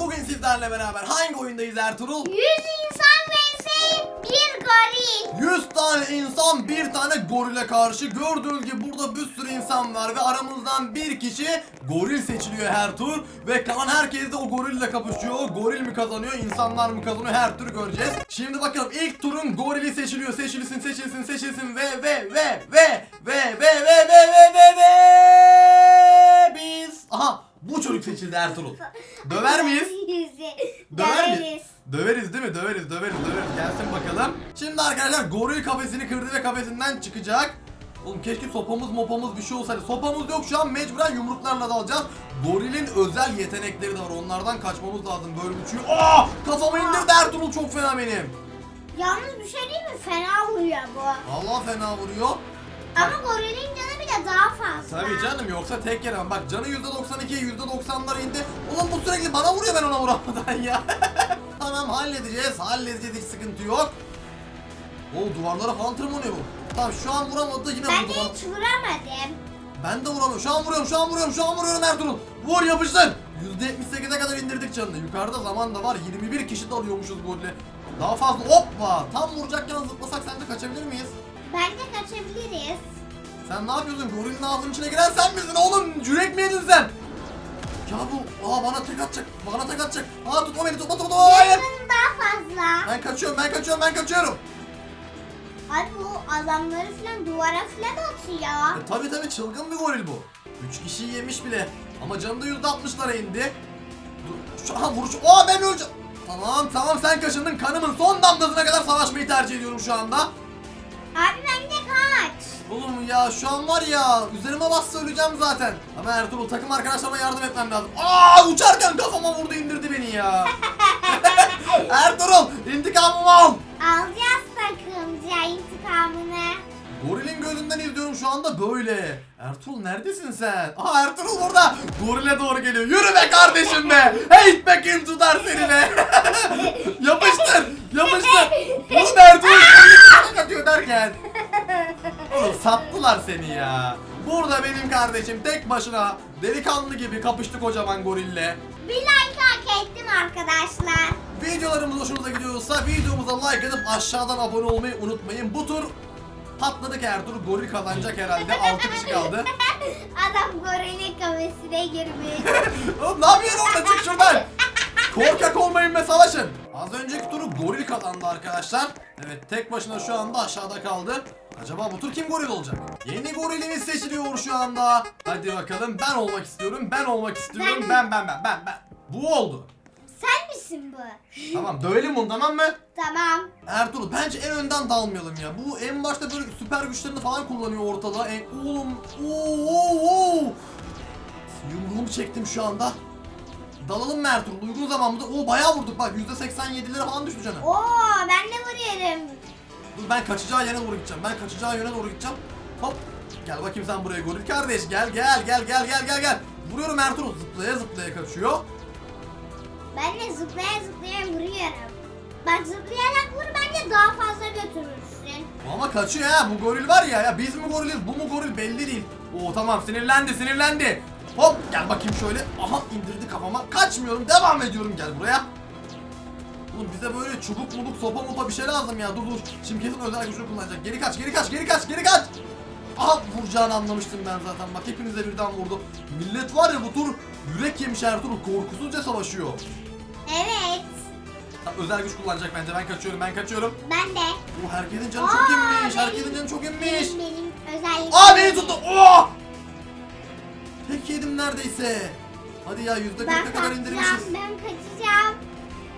bugün sizlerle beraber hangi oyundayız Ertuğrul? 100 insan vs bir goril. 100 tane insan bir tane gorile karşı gördüğünüz gibi burada bir sürü insan var ve aramızdan bir kişi goril seçiliyor her tur ve kalan herkes de o gorille kapışıyor. Goril mi kazanıyor, insanlar mı kazanıyor her türlü göreceğiz. Şimdi bakalım ilk turun gorili seçiliyor. Seçilsin, seçilsin, seçilsin ve ve ve ve ve ve ve ve ve ve ve biz aha bu çocuk seçildi Ertuğrul. Döver miyiz? Döver mi? Döveriz. Döveriz değil mi? Döveriz, döveriz, döveriz. Gelsin bakalım. Şimdi arkadaşlar goril kafesini kırdı ve kafesinden çıkacak. Oğlum keşke sopamız mopamız bir şey olsaydı. Sopamız yok şu an mecburen yumruklarla dalacağız. Gorilin özel yetenekleri de var. Onlardan kaçmamız lazım. Böyle uçuyor. Aa! Kafama indirdi Ertuğrul çok fena benim. Yalnız bir şey değil mi? Fena vuruyor bu. Allah fena vuruyor. Ama gorilin canı bile daha fazla. Tabii canım yoksa tek yere bak canı %92'ye %90'lara indi. Ulan bu sürekli bana vuruyor ben ona vuramadan ya. tamam halledeceğiz halledeceğiz hiç sıkıntı yok. O duvarlara falan tırmanıyor bu. Tamam şu an vuramadı yine Ben vurdu de bana. hiç vuramadım. Ben de vuramıyorum. Şu an vuruyorum, şu an vuruyorum, şu an vuruyorum Ertuğrul. Vur yapıştır. %78'e kadar indirdik canını. Yukarıda zaman da var. 21 kişi de alıyormuşuz golle. Daha fazla hoppa. Tam vuracakken zıplasak sence kaçabilir miyiz? Bence kaçabiliriz. Sen ne yapıyorsun? Gorilin ağzının içine giren sen misin oğlum? Yürek mi yedin sen? Ya bu, aa bana tek atacak, bana tek atacak. Aa tutma beni, tutma tutma, tutma, hayır. Canım daha fazla. Ben kaçıyorum, ben kaçıyorum, ben kaçıyorum. Abi bu adamları falan duvara falan atıyor. E, tabii tabii çılgın bir goril bu. 3 kişiyi yemiş bile. Ama canı da %60'lara indi. Dur, şu, aha vuruş, aa ben öleceğim. Tamam tamam sen kaçındın. Kanımın son damlasına kadar savaşmayı tercih ediyorum şu anda. Abi bence kaç. Oğlum ya şu an var ya üzerime bassa öleceğim zaten. Ama Ertuğrul takım arkadaşlarıma yardım etmem lazım. Aa uçarken kafama vurdu indirdi beni ya. Ertuğrul intikamımı al. Alacağız takımca intikamını. Gorilin gözünden izliyorum şu anda böyle. Ertuğrul neredesin sen? Aa Ertuğrul burada. Gorile doğru geliyor. Yürü be kardeşim be. Hey be kim tutar seni be. yapıştır. Yapıştır. Oğlum Ertuğrul atıyor derken. Oğlum sattılar seni ya. Burada benim kardeşim tek başına delikanlı gibi kapıştı kocaman gorille. Bir like hak ettim arkadaşlar. Videolarımız hoşunuza gidiyorsa videomuza like atıp aşağıdan abone olmayı unutmayın. Bu tur patladık Ertuğrul. Goril kazanacak herhalde. 6 kişi kaldı. Adam gorilin kafesine girmiş. Oğlum ne yapıyorsun orada? Çık şuradan. Korkak olmayın ve savaşın. Az önceki turu goril kazandı arkadaşlar. Evet tek başına şu anda aşağıda kaldı. Acaba bu tur kim goril olacak? Yeni gorilimiz seçiliyor şu anda. Hadi bakalım ben olmak istiyorum. Ben olmak istiyorum. Ben ben ben ben ben. Bu oldu. Sen misin bu? Tamam dövelim bunu tamam mı? Tamam. Ertuğrul bence en önden dalmayalım ya. Bu en başta böyle süper güçlerini falan kullanıyor ortada. En, oğlum oo, oo, oo. Yumruğumu çektim şu anda. Dalalım mı Ertuğrul? Uygun zamanda. Oo bayağı vurduk bak. %87'lere falan düştü canı. Oo ben de vuruyorum. Dur ben kaçacağı yere doğru gideceğim. Ben kaçacağı yöne doğru gideceğim. Hop. Gel bakayım sen buraya goril kardeş. Gel gel gel gel gel gel gel. Vuruyorum Ertuğrul. Zıplaya zıplaya kaçıyor. Ben de zıplaya zıplaya vuruyorum. Bak zıplayarak vur bence daha fazla götürürsün. Ama kaçıyor ha bu goril var ya ya biz mi goriliz bu mu goril belli değil. Oo tamam sinirlendi sinirlendi. Hop gel bakayım şöyle. Aha indirdi kafama. Kaçmıyorum devam ediyorum gel buraya. Oğlum bize böyle çubuk mubuk sopa mopa bir şey lazım ya dur dur. Şimdi kesin özel gücünü kullanacak. Geri kaç geri kaç geri kaç geri kaç. Aha vuracağını anlamıştım ben zaten bak hepinize birden vurdu. Millet var ya bu tur yürek yemiş Ertuğrul korkusuzca savaşıyor. Evet. Ha, özel güç kullanacak bence ben kaçıyorum ben kaçıyorum. Ben de. Bu herkesin canı Aa, çok inmiş benim- herkesin canı çok inmiş. Benim, benim özelliğim. Aa beni tuttu. Oo! Tek yedim neredeyse. Hadi ya yüzde Ben kırka kadar indirmişiz. kaçacağım. Ben kaçacağım.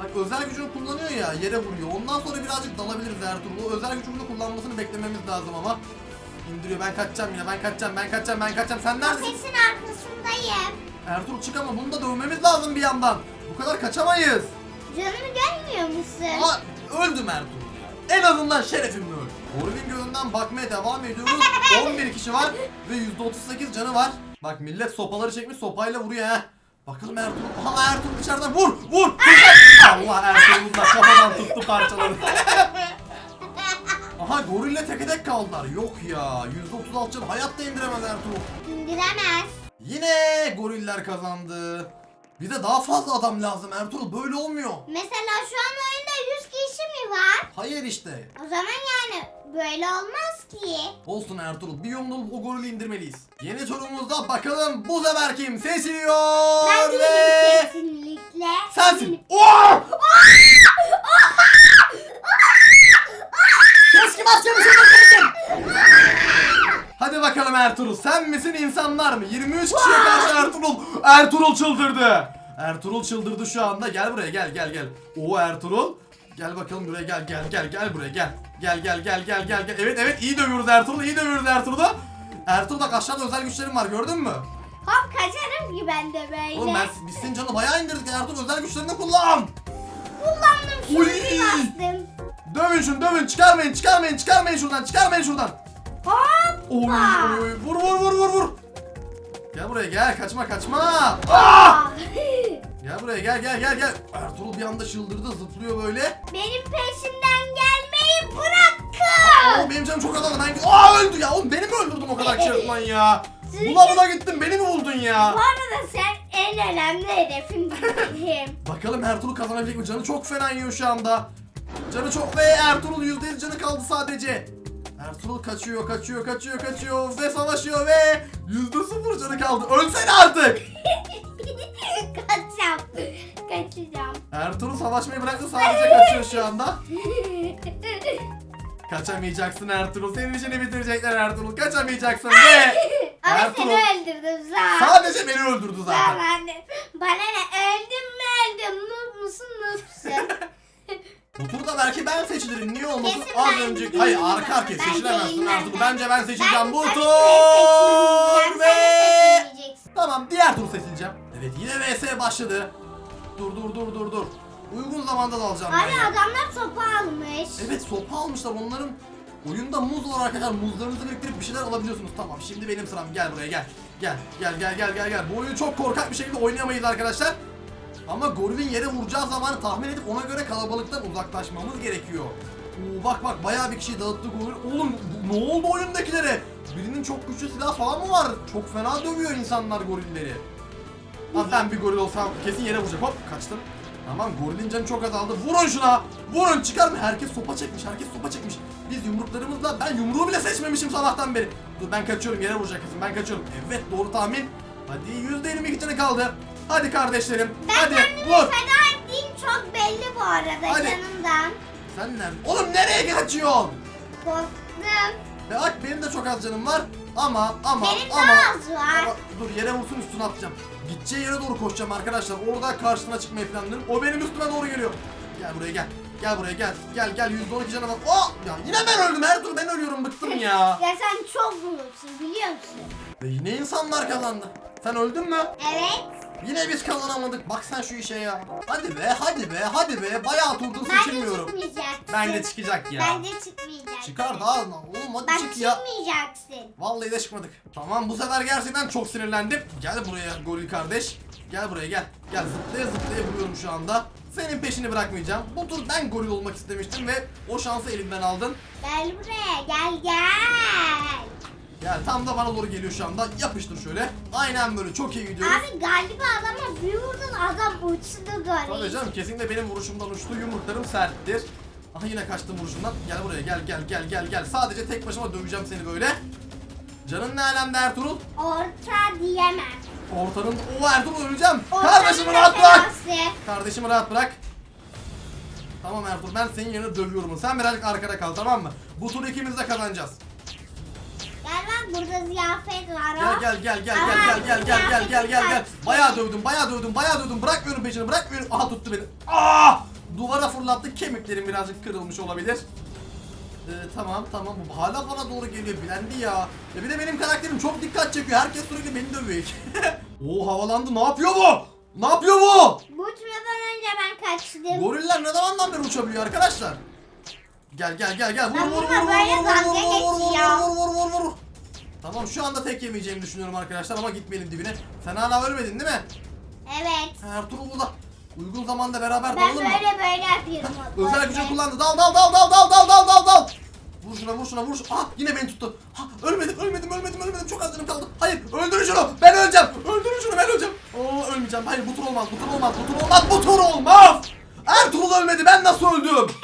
Bak özel gücünü kullanıyor ya yere vuruyor. Ondan sonra birazcık dalabiliriz Ertuğrul. O özel gücünü kullanmasını beklememiz lazım ama. İndiriyor ben kaçacağım yine ben kaçacağım ben kaçacağım ben kaçacağım. Sen neredesin? Kafesin arkasındayım. Ertuğrul çık ama bunu da dövmemiz lazım bir yandan. Bu kadar kaçamayız. Canımı görmüyor musun? Aa öldüm Ertuğrul ya. En azından şerefimle öldüm. Goril'in gözünden bakmaya devam ediyoruz. 11 kişi var ve %38 canı var. Bak millet sopaları çekmiş sopayla vuruyor ha. Bakalım Ertuğrul. Aha Ertuğrul dışarıdan vur vur. Allah da kafadan tuttu parçaladı. Aha gorille teke tek kaldılar. Yok ya. %36 can hayatta indiremez Ertuğrul. İndiremez. Yine goriller kazandı. Bize daha fazla adam lazım Ertuğrul böyle olmuyor. Mesela şu an oyunda 100 kişi mi var? Hayır işte. O zaman yani böyle olmaz ki. Olsun Ertuğrul bir yolunu bulup o golü indirmeliyiz. Yeni turumuzda bakalım bu sefer kim sesiliyor Ben ve... değilim kesinlikle. Sensin. Oh! Keşke başlamış Hadi bakalım Ertuğrul sen misin insanlar mı? 23 kişiye karşı Ertuğrul. Ertuğrul çıldırdı. Ertuğrul çıldırdı şu anda. Gel buraya gel gel gel. O Ertuğrul. Gel bakalım buraya gel gel gel gel buraya gel. Gel gel gel gel gel gel. Evet evet iyi dövüyoruz Ertuğrul iyi dövüyoruz Ertuğrul'u. Ertuğrul bak aşağıda özel güçlerim var gördün mü? Hop kaçarım ki ben de böyle. Oğlum ben biz senin canı bayağı indirdik Ertuğrul özel güçlerini kullan. Kullandım şunu Uy. bir bastım. Dövün şunu dövün çıkarmayın çıkarmayın çıkarmayın şuradan çıkarmayın şuradan. Hop. Oy oy vur vur vur vur vur. Gel buraya gel kaçma kaçma. Aa! Ah! Gel buraya gel gel gel gel. Ertuğrul bir anda çıldırdı zıplıyor böyle. Benim peşimden gelmeyi bırakın. Aa, benim canım çok azaldı ben Aa öldü ya oğlum beni mi öldürdün o kadar çırpman ya? Bula bula gittin beni mi buldun ya? Bu arada sen en önemli hedefim benim. Bakalım Ertuğrul kazanabilecek mi? Canı çok fena yiyor şu anda. Canı çok ve Ertuğrul %100 canı kaldı sadece. Ertuğrul kaçıyor, kaçıyor, kaçıyor, kaçıyor ve savaşıyor ve %0 canı kaldı. Ölsene artık. Kaçacağım. Kaçacağım. Ertuğrul savaşmayı bıraktı sadece kaçıyor şu anda. Kaçamayacaksın Ertuğrul. Senin işini bitirecekler Ertuğrul. Kaçamayacaksın ve Ama Ertuğrul seni öldürdüm zaten. sadece beni öldürdü zaten. Bana ne? Bana ne? Öldüm mü öldüm? Noob musun noobsun? Bu turda belki ben seçilirim. Niye olmasın? Kesin Az ben önce... Hayır arka arkaya Ben seçilemezsin Ertuğrul. ben. Bence ben seçileceğim bu tabii tur. Sen Ve... de. Tamam diğer tur seçileceğim. Evet yine VS başladı. Dur dur dur dur dur. Uygun zamanda da alacağım ben Abi ya. adamlar sopa almış. Evet sopa almışlar onların oyunda muz var arkadaşlar muzlarınızı biriktirip bir şeyler alabiliyorsunuz tamam şimdi benim sıram gel buraya gel gel gel gel gel gel gel bu oyunu çok korkak bir şekilde oynayamayız arkadaşlar ama gorilin yere vuracağı zamanı tahmin edip ona göre kalabalıktan uzaklaşmamız gerekiyor Oo, bak bak bayağı bir kişi dağıttı goril oğlum bu- ne oldu oyundakilere birinin çok güçlü silah falan mı var çok fena dövüyor insanlar gorilleri Lan ben bir goril olsam kesin yere vuracak hop kaçtım Tamam gorilin canı çok azaldı. Vurun şuna. Vurun çıkarma. Herkes sopa çekmiş. Herkes sopa çekmiş. Biz yumruklarımızla ben yumruğu bile seçmemişim sabahtan beri. Dur ben kaçıyorum yere vuracak kesin. Ben kaçıyorum. Evet doğru tahmin. Hadi %22 canı kaldı. Hadi kardeşlerim. Ben Hadi kendimi vur. feda ettiğim çok belli bu arada Hadi. canımdan. Sen nerede? Oğlum nereye kaçıyorsun? Korktum. Ve bak benim de çok az canım var. Ama ama Benim ama. daha az var. Ama dur yere vursun üstüne atacağım. Gideceği yere doğru koşacağım arkadaşlar. Orada karşısına çıkmayı planlıyorum. O benim üstüme doğru geliyor. Gel buraya gel. Gel buraya gel. Gel gel %12 canı var. Oh! Ya yine ben öldüm. Her tur ben ölüyorum. Bıktım ya. Ya sen çok bulursun biliyor musun? Ve yine insanlar kazandı. Sen öldün mü? Evet. Yine biz kazanamadık. Bak sen şu işe ya. Hadi be hadi be hadi be. Bayağı turdur Bence seçilmiyorum. çıkmayacaksın. Bence çıkacak ya. Bence çıkmayacaksın. Çıkar daha. Oğlum hadi Bak çık ya. çıkmayacaksın. Vallahi de çıkmadık. Tamam bu sefer gerçekten çok sinirlendim. Gel buraya goril kardeş. Gel buraya gel. Gel zıplaya zıplaya vuruyorum şu anda. Senin peşini bırakmayacağım. Bu tur ben goril olmak istemiştim ve o şansı elimden aldın. Gel buraya gel gel. Gel tam da bana doğru geliyor şu anda. Yapıştır şöyle. Aynen böyle çok iyi gidiyoruz. Abi galiba adama bir vurdun adam uçtu Tabii goril. canım kesinlikle benim vuruşumdan uçtu. Yumruklarım serttir. Aha yine kaçtım vuruşumdan. Gel buraya gel gel gel gel gel. Sadece tek başıma döveceğim seni böyle. Canın ne alemde Ertuğrul? Orta diyemem. Ortanın... O Ertuğrul öleceğim. Ortanın Kardeşimi rahat bırak. Kardeşimi rahat bırak. Tamam Ertuğrul ben senin yerine dövüyorum. Sen birazcık arkada kal tamam mı? Bu turu ikimiz de kazanacağız. Burada ziyafet var. Gel gel gel gel Aha, gel gel gel gel gel gel gel gel. Bayağı dövdüm bayağı dövdüm bayağı dövdüm. Bırakmıyorum peşini bırakmıyorum. Aha tuttu beni. Aa! Duvara fırlattı kemiklerim birazcık kırılmış olabilir. Ee, tamam tamam bu hala bana doğru geliyor bilendi ya. Ya bir de benim karakterim çok dikkat çekiyor. Herkes sürekli beni dövüyor. Oo havalandı. Ne yapıyor bu? Ne yapıyor bu? Bu uçmadan önce ben kaçtım. Goriller ne zamandan beri uçabiliyor arkadaşlar? Gel gel gel gel. Vur vur vur vur vur vur vur vur vur vur vur vur vur. Tamam şu anda tek yemeyeceğimi düşünüyorum arkadaşlar ama gitmeyelim dibine. Sen hala ölmedin değil mi? Evet. Ertuğrul burada. Uygun zamanda beraber Ben dalalım mı? böyle böyle yapıyorum. Özel gücü kullandı. Dal dal dal dal dal dal dal dal dal. Vur Vur şuna vur şuna vur şuna. Ah yine beni tuttu. Ha, ölmedim ölmedim ölmedim ölmedim. Çok az canım kaldı. Hayır öldürün şunu. Ben öleceğim. Öldürün şunu ben öleceğim. Oo ölmeyeceğim. Hayır bu tur olmaz. Bu tur olmaz. Bu tur olmaz. Bu tur olmaz. Ertuğrul ölmedi. Ben nasıl öldüm?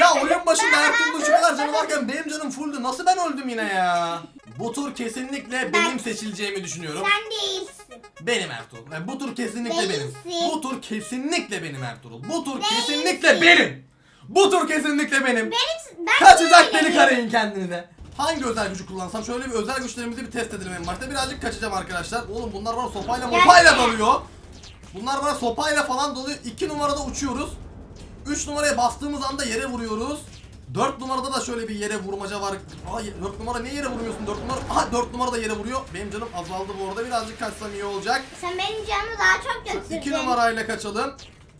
Ya oyun başında Ertuğrul'un şu kadar canı varken benim canım fulldü. Nasıl ben öldüm yine ya? Bu tur kesinlikle benim seçileceğimi düşünüyorum. Sen değilsin. Benim Ertuğrul. Yani bu tur kesinlikle benim. Değilsin. Bu tur kesinlikle benim Ertuğrul. Bu tur Değilsin. kesinlikle benim. Bu tur kesinlikle benim. Benim, ben Kaçacak değilim. delik arayın kendinize. Hangi özel gücü kullansam şöyle bir özel güçlerimizi bir test edelim en başta. Birazcık kaçacağım arkadaşlar. Oğlum bunlar bana sopayla mopayla dalıyor. Bunlar bana sopayla falan dalıyor. 2 numarada uçuyoruz. 3 numaraya bastığımız anda yere vuruyoruz. 4 numarada da şöyle bir yere vurmaca var. Aa 4 numara niye yere vurmuyorsun 4 numara? Aha 4 numara da yere vuruyor. Benim canım azaldı bu arada. Birazcık kaçsam iyi olacak. Sen benim canımı daha çok götürdün. 2 numarayla kaçalım.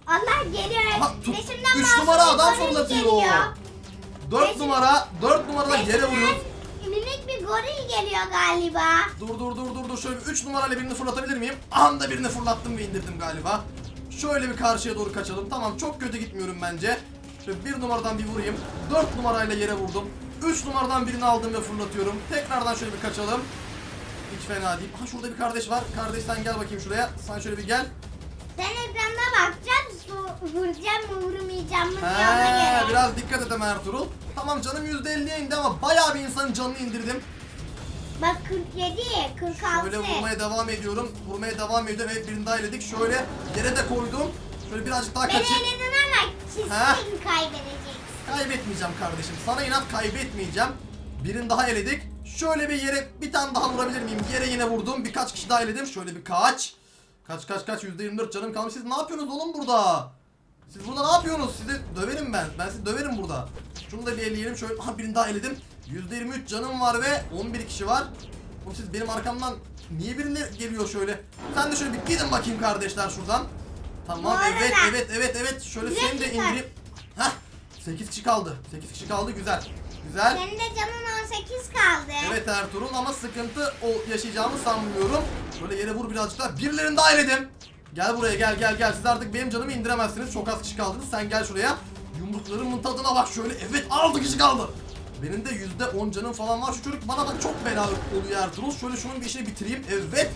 Allah geliyor. Aha, tut. Resimden Üç masum numara bir adam fırlatıyor. geliyor. 4 Resim- numara 4 numarada yere vuruyoruz. Minik bir goril geliyor galiba. Dur dur dur dur dur şöyle 3 numarayla birini fırlatabilir miyim? Anda birini fırlattım ve indirdim galiba. Şöyle bir karşıya doğru kaçalım. Tamam çok kötü gitmiyorum bence. Şöyle bir numaradan bir vurayım. 4 numarayla yere vurdum. 3 numaradan birini aldım ve fırlatıyorum. Tekrardan şöyle bir kaçalım. Hiç fena değil. Ha şurada bir kardeş var. Kardeş sen gel bakayım şuraya. Sen şöyle bir gel. Sen ekranda bakacaksın. su- Vuracağım mı vurmayacağım mı He, biraz dikkat et Ertuğrul. Tamam canım %50'ye indi ama bayağı bir insanın canını indirdim. Bak 47, 46. Şöyle vurmaya devam ediyorum. Vurmaya devam ediyorum. Evet birini daha eledik. Şöyle yere de koydum. Şöyle birazcık daha Beni kaçayım. Ha? kesin kaybedeceksin. Kaybetmeyeceğim kardeşim. Sana inat kaybetmeyeceğim. Birini daha eledik. Şöyle bir yere bir tane daha vurabilir miyim? Yere yine vurdum. Birkaç kişi daha eledim. Şöyle bir kaç. Kaç kaç kaç %24 canım kalmış. Siz ne yapıyorsunuz oğlum burada? Siz burada ne yapıyorsunuz? Sizi döverim ben. Ben sizi döverim burada. Şunu da bir eleyelim. Şöyle aha birini daha eledim. %23 canım var ve 11 kişi var. Oğlum siz benim arkamdan niye birileri geliyor şöyle? Sen de şöyle bir gidin bakayım kardeşler şuradan. Tamam Bu arada- evet evet evet evet. Şöyle Bir seni de dakika. indireyim. Heh 8 kişi kaldı. 8 kişi kaldı güzel. Güzel. Senin de canın 18 kaldı. Evet Ertuğrul ama sıkıntı o yaşayacağımı sanmıyorum. Böyle yere vur birazcık daha. Birilerini daha eledim. Gel buraya gel gel gel. Siz artık benim canımı indiremezsiniz. Çok az kişi kaldınız. Sen gel şuraya. Yumruklarımın tadına bak şöyle. Evet 6 kişi kaldı. Benim de yüzde on canım falan var. Şu çocuk bana bak çok bela oluyor Ertuğrul. Şöyle şunun bir işini bitireyim. Evet.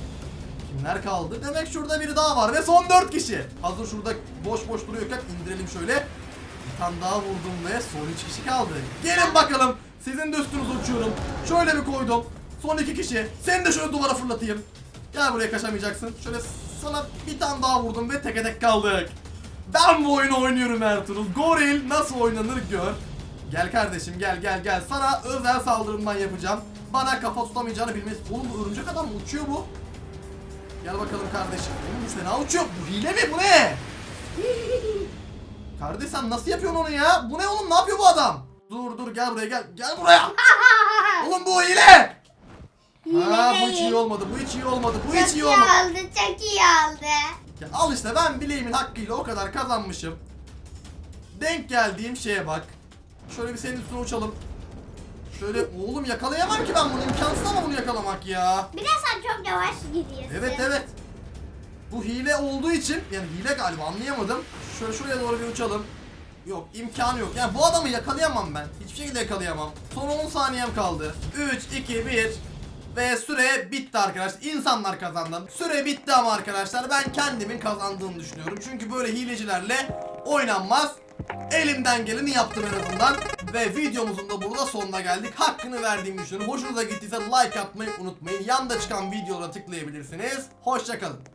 Kimler kaldı? Demek şurada biri daha var ve son 4 kişi. Hazır şurada boş boş duruyorken indirelim şöyle. Bir tane daha vurdum ve son 3 kişi kaldı. Gelin bakalım. Sizin de üstünüze uçuyorum. Şöyle bir koydum. Son 2 kişi. Seni de şöyle duvara fırlatayım. Gel buraya kaçamayacaksın. Şöyle sana bir tane daha vurdum ve teke tek kaldık. Ben bu oyunu oynuyorum Ertuğrul. Goril nasıl oynanır gör. Gel kardeşim gel gel gel. Sana özel saldırımdan yapacağım. Bana kafa tutamayacağını bilmez. Oğlum bu örümcek adam uçuyor bu? Gel bakalım kardeşim. Bu fena uçuyor. Bu hile mi? Bu ne? Kardeş sen nasıl yapıyorsun onu ya? Bu ne oğlum? Ne yapıyor bu adam? Dur dur gel buraya gel. Gel buraya. oğlum bu hile. Ha bu hiç iyi olmadı. Bu hiç iyi olmadı. Bu hiç iyi iyi olmadı. oldu, çok iyi oldu. Ya al işte ben bileğimin hakkıyla o kadar kazanmışım. Denk geldiğim şeye bak. Şöyle bir senin üstüne uçalım. Şöyle oğlum yakalayamam ki ben bunu imkansız ama bunu yakalamak ya. Bir de sen çok yavaş gidiyorsun. Evet evet. Bu hile olduğu için yani hile galiba anlayamadım. Şöyle şuraya doğru bir uçalım. Yok imkanı yok. Yani bu adamı yakalayamam ben. Hiçbir şekilde yakalayamam. Son 10 saniyem kaldı. 3, 2, 1 ve süre bitti arkadaşlar. İnsanlar kazandı. Süre bitti ama arkadaşlar ben kendimin kazandığını düşünüyorum. Çünkü böyle hilecilerle oynanmaz. Elimden geleni yaptım en azından. Ve videomuzun da burada sonuna geldik. Hakkını verdiğimi düşünüyorum. Hoşunuza gittiyse like atmayı unutmayın. Yanda çıkan videolara tıklayabilirsiniz. Hoşçakalın.